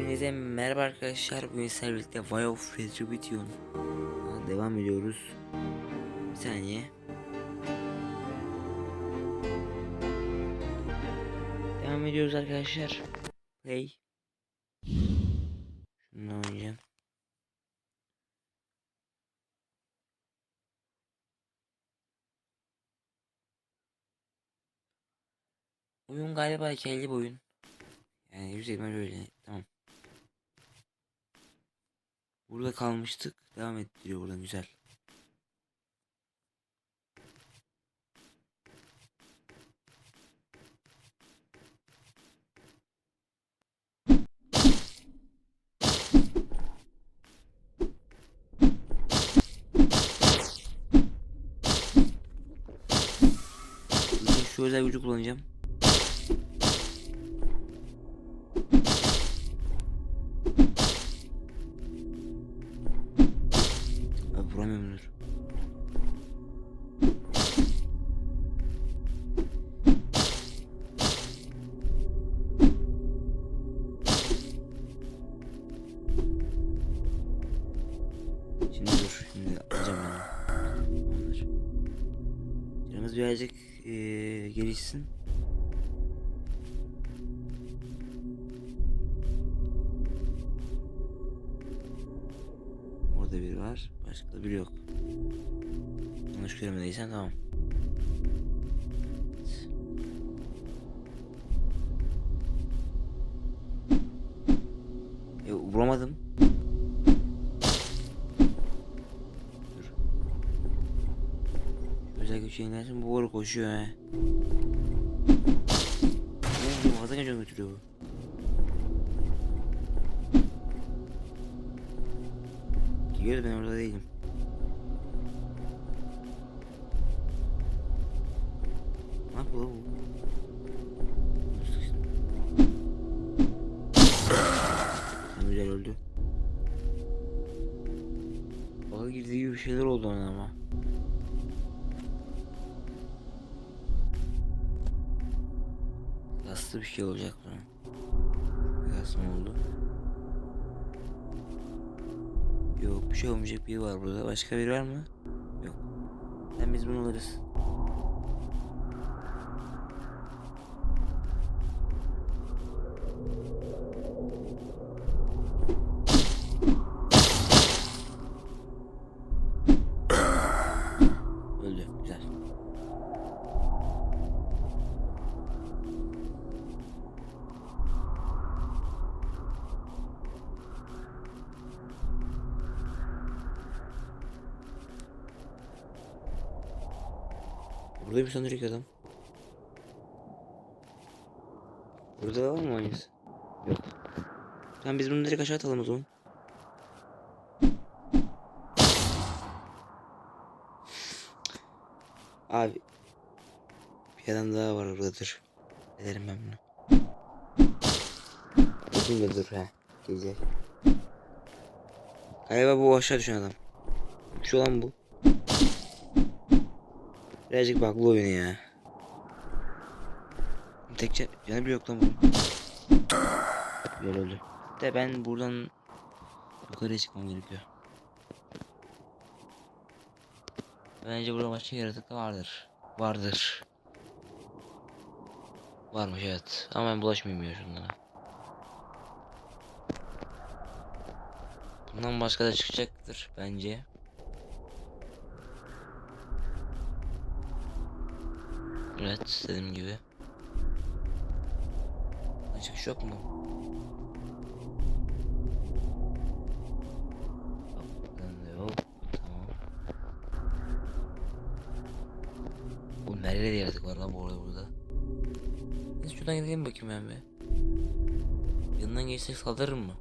Hepinize merhaba arkadaşlar. Bugün sizlerle birlikte Way of Retribution devam ediyoruz. Bir saniye. Devam ediyoruz arkadaşlar. Play. Şunu oynayacağım. Oyun galiba hikayeli bir oyun. Yani yüz ihtimal öyle. Tamam. Burada kalmıştık. Devam ettiriyor buradan güzel. Bugün Şu özel gücü kullanacağım. Orada biri var. Başka da biri yok. Yanlış görmediysen tamam. E, vuramadım. Dur. Özel güç yenilersin bu doğru koşuyor he. Gidiyor ben orada değilim. Yapıyor bu? Tam güzel öldü. Baka girdiği gibi bir şeyler oldu ona ama. Yaslı bir şey olacak bunun. Yaslı mı oldu? Yok bir şey olmayacak biri var burada. Başka biri var mı? Yok. Sen biz bunu alırız. Burada bir sanırım adam. Burada var mı aynısı? Yok. Tamam biz bunu direkt aşağı atalım o zaman. Abi. Bir adam daha var oradadır. Ederim ben bunu. De dur he. Gelecek. Galiba bu aşağı düşen adam. Şu olan bu. Birazcık baklı oyunu ya. Tek can, canı bile yok lan bunun. Güzel öldü. De ben buradan yukarıya çıkmam gerekiyor. Bence burada başka yaratık da vardır. Vardır. Varmış evet. Ama ben bulaşmayayım ya şunlara. Bundan başka da çıkacaktır bence. Evet dediğim gibi. Çıkış yok mu? Yok. Tamam. Bu nerede yaratık var lan bu arada burada. Neyse şuradan gidelim bakayım ben be. Yanından geçsek saldırır mı?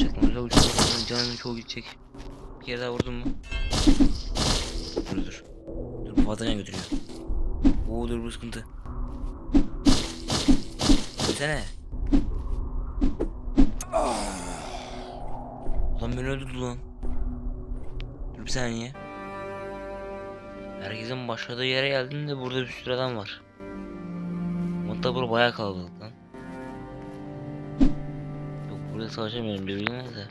Öyle uçurmasın. Canının çoğu gidecek. Bir kere daha vurdun mu? Dur dur. Dur bu can götürüyor. Oo dur bu sıkıntı. Ölsene. Lan beni öldürdü lan. Dur bir saniye. Herkesin başladığı yere geldim de burada bir sürü adam var. Hatta bura bayağı kalabalık burada savaşamıyorum birbirine de.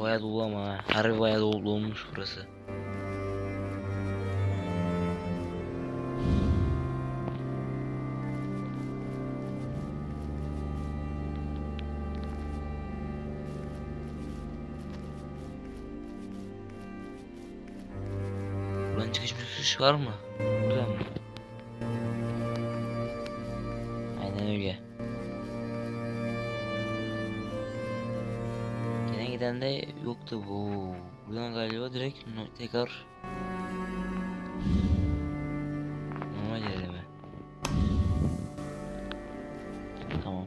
Bayağı dolu ama ha. Harbi dolu dolmuş burası. Buradan çıkış çıkış var mı? Gene giden de yoktu bu. Buradan galiba direkt tekrar normal yere mi? Tamam.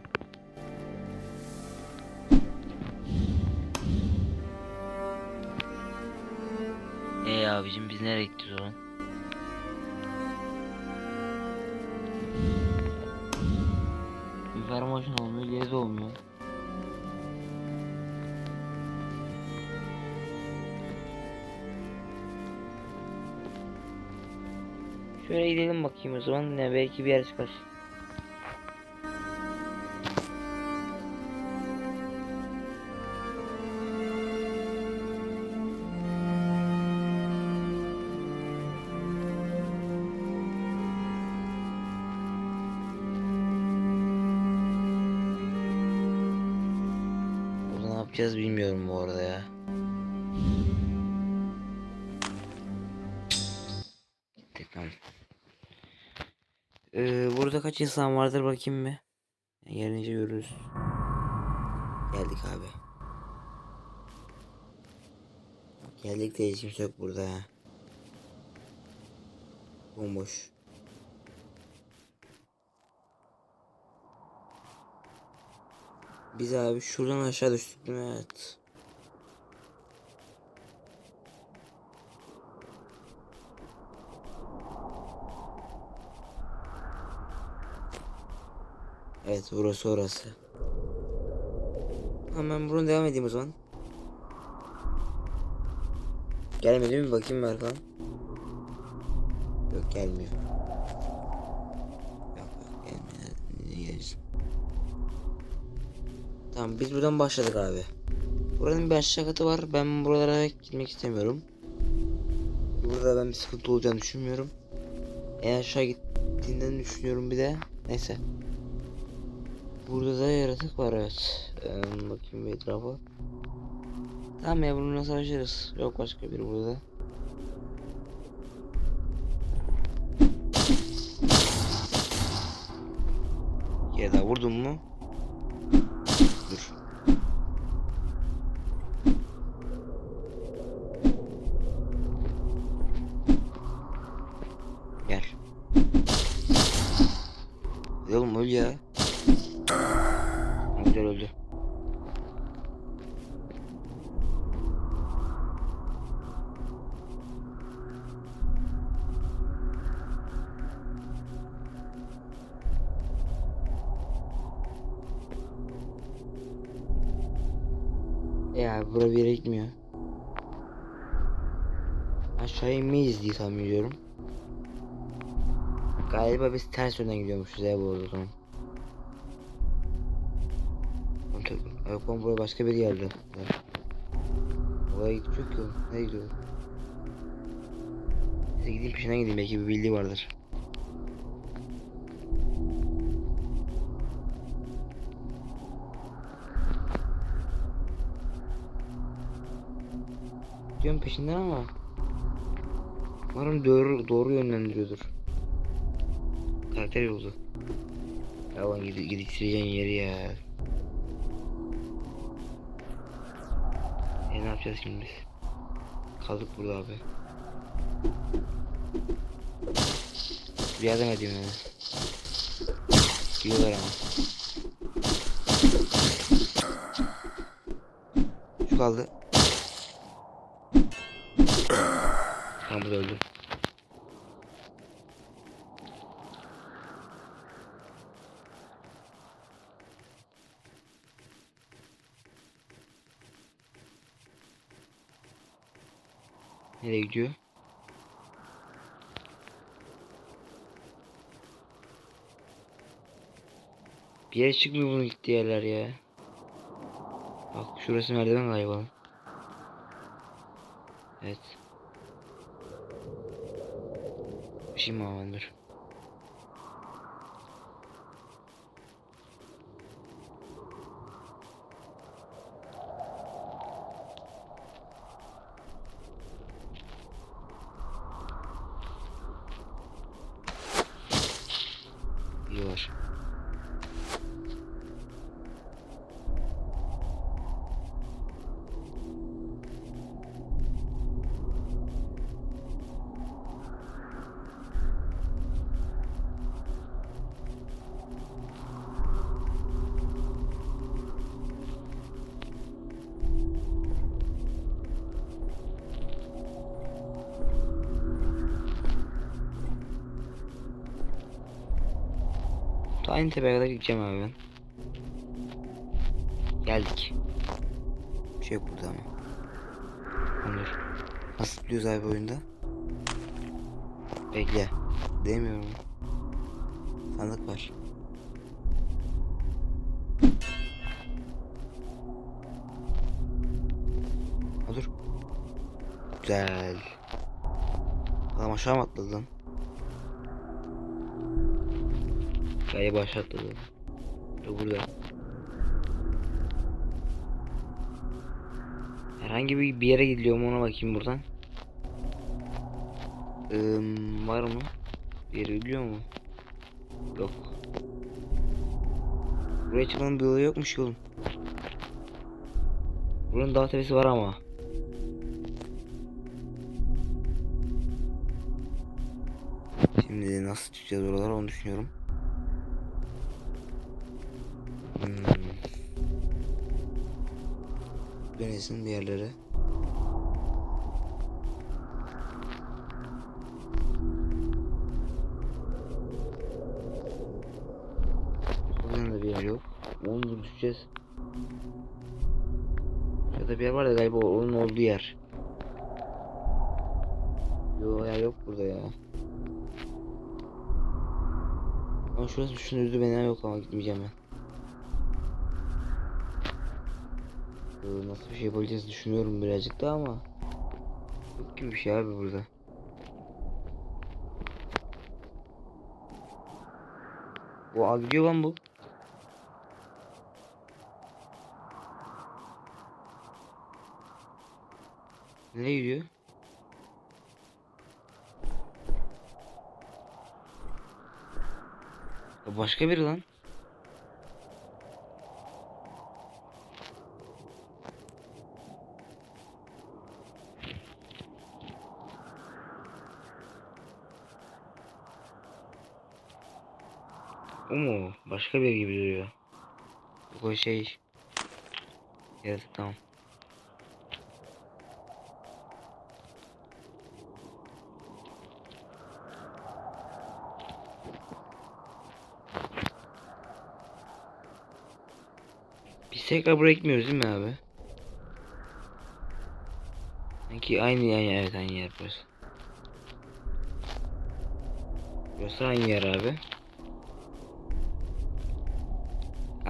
Ee abicim biz nereye gideceğiz o? Şöyle gidelim bakayım o zaman. Ne belki bir yer çıkar. Ee, burada kaç insan vardır bakayım bir. Gelince görürüz. Geldik abi. Geldik de hiç kimse yok burada ya. Bomboş. Biz abi şuradan aşağı düştük değil mi? Evet. Evet burası orası. Hemen buradan devam edeyim o zaman. Gelmedi mi bakayım var falan. Yok gelmiyor. Yok yok gelmiyor. Niye gelsin? Tamam biz buradan başladık abi. Buranın bir aşağı katı var. Ben buralara gitmek istemiyorum. Burada ben bir sıkıntı olacağını düşünmüyorum. En aşağı gittiğinden düşünüyorum bir de. Neyse. Burada da yaratık var evet. Ee, bakayım bir etrafa. Tamam ya bununla savaşırız. Yok başka biri burada. Ya da vurdun mu? Dur. Gel. Oğlum öl ya. Ya bura bir gitmiyor. Aşağı inmeyiz diye tahmin. Galiba biz ters yönden gidiyormuşuz ya bu arada zaman. Yok lan buraya başka bir yerde. Oraya gidecek o. Nereye gidiyor? Neyse gideyim peşinden gideyim belki bir bildiği vardır. Gidiyorum peşinden ama Umarım doğru, doğru yönlendiriyordur. Karakter yoldu. Ya lan gidi gidiktireceğin yeri ya. E ne yapacağız şimdi biz? Kaldık burada abi. Bir yardım edeyim yani. Gidiyorlar ama. Şu kaldı. Tamam bu da öldü. Nereye gidiyor? Bir yere çıkmıyor bunun gittiği yerler ya. Bak şurası merdiven galiba. Evet. Şimdi amandır. Ta aynı tepeye kadar gideceğim abi ben. Geldik. Bir şey yok burada ama. Onur. Nasıl tutuyoruz abi oyunda? Bekle. Demiyorum. Sandık var. Olur. Güzel. Adam aşağı mı atladı lan? Hikaye başlatladı. Dur burada. Herhangi bir, bir yere gidiliyor mu ona bakayım buradan. Ee, var mı? Bir yere gidiyor mu? Yok. Buraya çıkmanın bir yolu yokmuş oğlum. Buranın dağ tepesi var ama. Şimdi nasıl çıkacağız oralara onu düşünüyorum. Hmm. Dönesin bir yerlere. Buradan da bir yer yok. Onu düşeceğiz. Şurada bir yer var da galiba onun olduğu yer. Yo ya yok burada ya. Ama şurası düşünürdü beni yok ama gitmeyeceğim ben. Nasıl bir şey yapabiliriz düşünüyorum birazcık da ama yok gibi bir şey abi burada. Bu a gidiyor lan bu. Nereye gidiyor? Başka biri lan. O mu? Başka biri gibi duruyor. Bu şey. Evet tamam. Biz tekrar buraya gitmiyoruz değil mi abi? Sanki aynı yer evet aynı yer burası. Burası aynı yer abi.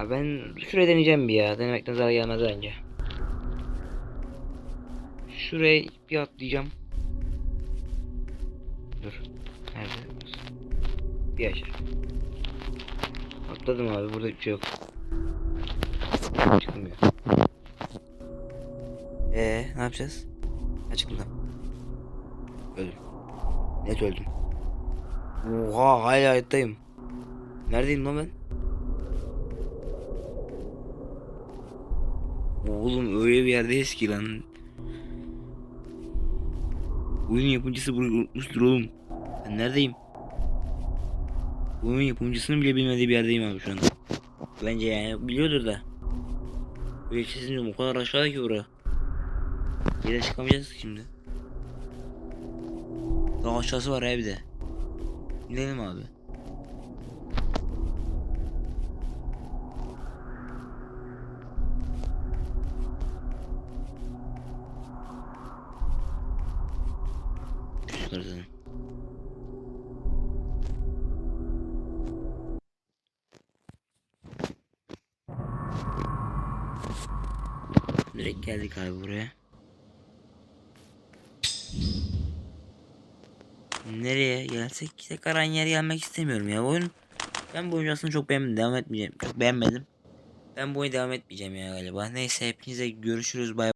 Ya ben şuraya deneyeceğim bir ya. Denemekten zarar gelmez bence. Şuraya bir atlayacağım. Dur. Nerede? Bir aşağı. Atladım abi. Burada bir şey yok. Çıkmıyor. Ee, ne yapacağız? Açıkla. Öldüm. Net öldüm. Oha hala hayattayım. Neredeyim lan ben? Oğlum öyle bir yerdeyiz ki lan. Oyun yapımcısı bunu unutmuştur oğlum. Ben neredeyim? Oyun yapımcısının bile bilmediği bir yerdeyim abi şu anda. Bence yani biliyordur da. Öyle kesin o kadar aşağıda ki bura. De çıkamayacağız şimdi. Daha aşağısı var ya bir de. İnelim abi. Haritanın. Direkt geldik abi buraya. Nereye gelsek tekrar aynı yere gelmek istemiyorum ya. Oyun ben bu oyunu aslında çok beğenmedim. Devam etmeyeceğim. Çok beğenmedim. Ben bu oyuna devam etmeyeceğim ya galiba. Neyse hepinize görüşürüz. Bay.